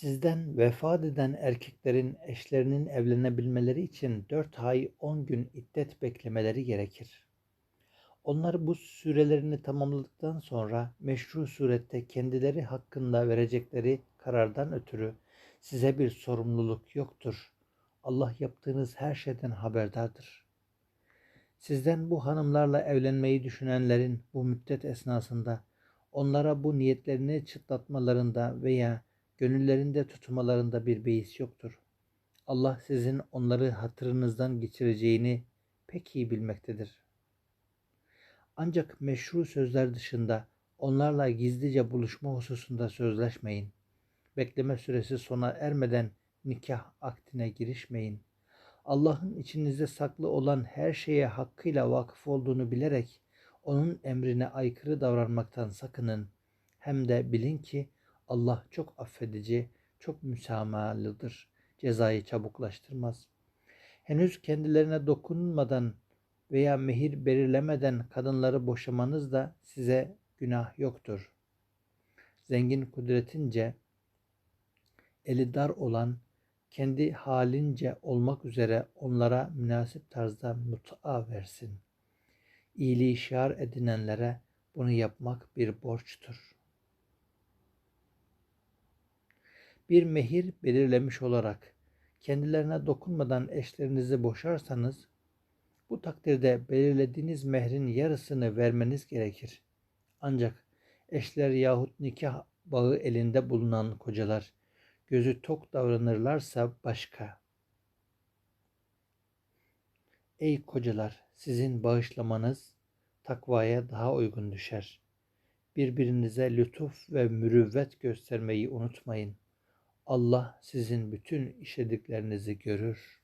Sizden vefat eden erkeklerin eşlerinin evlenebilmeleri için 4 ay 10 gün iddet beklemeleri gerekir. Onlar bu sürelerini tamamladıktan sonra meşru surette kendileri hakkında verecekleri karardan ötürü size bir sorumluluk yoktur. Allah yaptığınız her şeyden haberdardır. Sizden bu hanımlarla evlenmeyi düşünenlerin bu müddet esnasında onlara bu niyetlerini çıtlatmalarında veya gönüllerinde tutmalarında bir beis yoktur. Allah sizin onları hatırınızdan geçireceğini pek iyi bilmektedir. Ancak meşru sözler dışında onlarla gizlice buluşma hususunda sözleşmeyin. Bekleme süresi sona ermeden nikah akdine girişmeyin. Allah'ın içinizde saklı olan her şeye hakkıyla vakıf olduğunu bilerek onun emrine aykırı davranmaktan sakının. Hem de bilin ki Allah çok affedici, çok müsamahalıdır. Cezayı çabuklaştırmaz. Henüz kendilerine dokunmadan veya mehir belirlemeden kadınları boşamanız da size günah yoktur. Zengin kudretince eli dar olan kendi halince olmak üzere onlara münasip tarzda mut'a versin. İyiliği şiar edinenlere bunu yapmak bir borçtur. Bir mehir belirlemiş olarak kendilerine dokunmadan eşlerinizi boşarsanız bu takdirde belirlediğiniz mehrin yarısını vermeniz gerekir. Ancak eşler yahut nikah bağı elinde bulunan kocalar gözü tok davranırlarsa başka. Ey kocalar sizin bağışlamanız takvaya daha uygun düşer. Birbirinize lütuf ve mürüvvet göstermeyi unutmayın. Allah sizin bütün işlediklerinizi görür.